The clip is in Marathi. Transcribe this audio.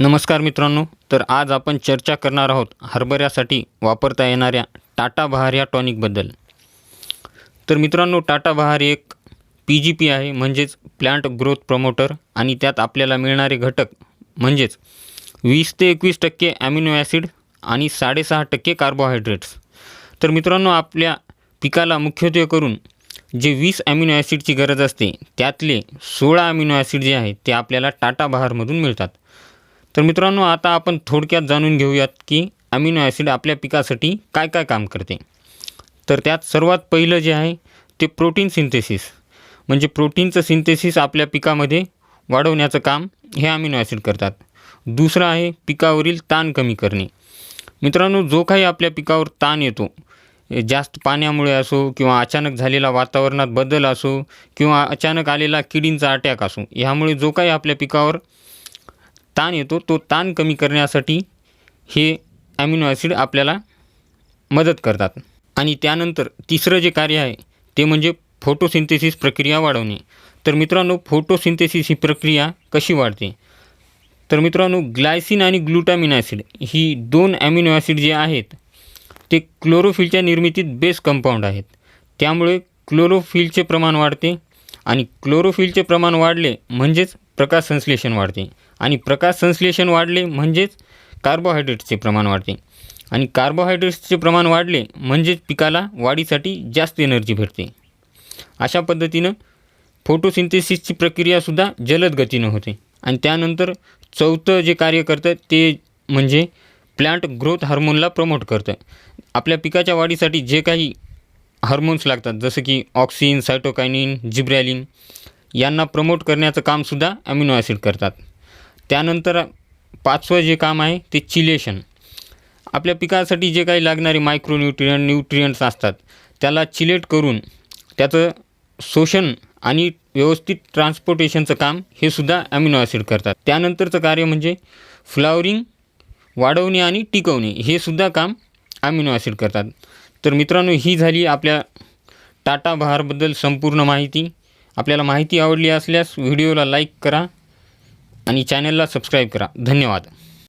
नमस्कार मित्रांनो तर आज आपण चर्चा करणार आहोत हरभऱ्यासाठी वापरता येणाऱ्या टाटा बहार या टॉनिकबद्दल तर मित्रांनो टाटा बहार एक पी जी पी आहे म्हणजेच प्लांट ग्रोथ प्रमोटर आणि त्यात आपल्याला मिळणारे घटक म्हणजेच वीस ते एकवीस टक्के ॲमिनो ॲसिड आणि साडेसहा टक्के कार्बोहायड्रेट्स तर मित्रांनो आपल्या पिकाला मुख्यत्वे करून जे वीस ॲमिनो ॲसिडची गरज असते त्यातले सोळा ॲमिनो ॲसिड जे आहे ते आपल्याला टाटा बहारमधून मिळतात. तर मित्रांनो आता आपण थोडक्यात जाणून घेऊयात की अमिनो ॲसिड आपल्या पिकासाठी काय काय काम करते. तर त्यात सर्वात पहिलं जे आहे ते प्रोटीन सिंथेसिस. म्हणजे प्रोटीनचं सिंथेसिस आपल्या पिकामध्ये वाढवण्याचं काम हे अमिनो ॲसिड करतात. दुसरं आहे पिकावरील ताण कमी करणे. मित्रांनो जो काही आपल्या पिकावर ताण येतो जास्त पाण्यामुळे असो किंवा अचानक झालेला वातावरणात बदल असो किंवा अचानक आलेला किडींचा अटॅक असो ह्यामुळे जो काही आपल्या पिकावर ताण येतो तो ताण कमी करण्यासाठी हे ॲमिनो ॲसिड आपल्याला मदत करतात. आणि त्यानंतर तिसरं जे कार्य आहे ते म्हणजे फोटोसिंथेसिस प्रक्रिया वाढवणे. तर मित्रांनो फोटोसिंथेसिस ही प्रक्रिया कशी वाढते? तर मित्रांनो ग्लायसिन आणि ग्लुटामिन ॲसिड ही दोन ॲमिनो ॲसिड जे आहेत ते क्लोरोफिलच्या निर्मितीत बेस कंपाऊंड आहेत. त्यामुळे क्लोरोफिलचे प्रमाण वाढते आणि क्लोरोफिलचे प्रमाण वाढले म्हणजेच प्रकाश संश्लेषण वाढते. आणि प्रकाश संश्लेषण वाढले म्हणजेच कार्बोहायड्रेट्सचे प्रमाण वाढते. आणि कार्बोहायड्रेट्सचे प्रमाण वाढले म्हणजेच पिकाला वाढीसाठी जास्त एनर्जी भेटते. अशा पद्धतीनं फोटोसिंथेसिसची प्रक्रियासुद्धा जलद गतीनं होते. आणि त्यानंतर चौथं जे कार्य करतं ते म्हणजे प्लांट ग्रोथ हार्मोनला प्रमोट करतं. आपल्या पिकाच्या वाढीसाठी जे काही हार्मोन्स लागतात जसं की ऑक्सिन सायटोकायनिन जिब्रॅलिन यांना प्रमोट करण्याचं कामसुद्धा अमिनो ॲसिड करतात. त्यानंतर पाचवं जे काम आहे ते चिलेशन आपल्या पिकासाठी जे काही लागणारे मायक्रोन्यूट्रियन न्यूट्रियंट्स असतात त्याला चिलेट करून त्याचं शोषण आणि व्यवस्थित ट्रान्सपोर्टेशनचं काम हे सुद्धा ॲमिनो ॲसिड करतात. त्यानंतरचं कार्य म्हणजे फ्लावरिंग वाढवणे आणि टिकवणे हे सुद्धा काम ॲमिनो ॲसिड करतात. तर मित्रांनो ही झाली आपल्या टाटा बहारबद्दल संपूर्ण माहिती. आपल्याला माहिती आवडली असल्यास व्हिडिओला लाईक करा आणि चॅनलला सबस्क्राईब करा. धन्यवाद.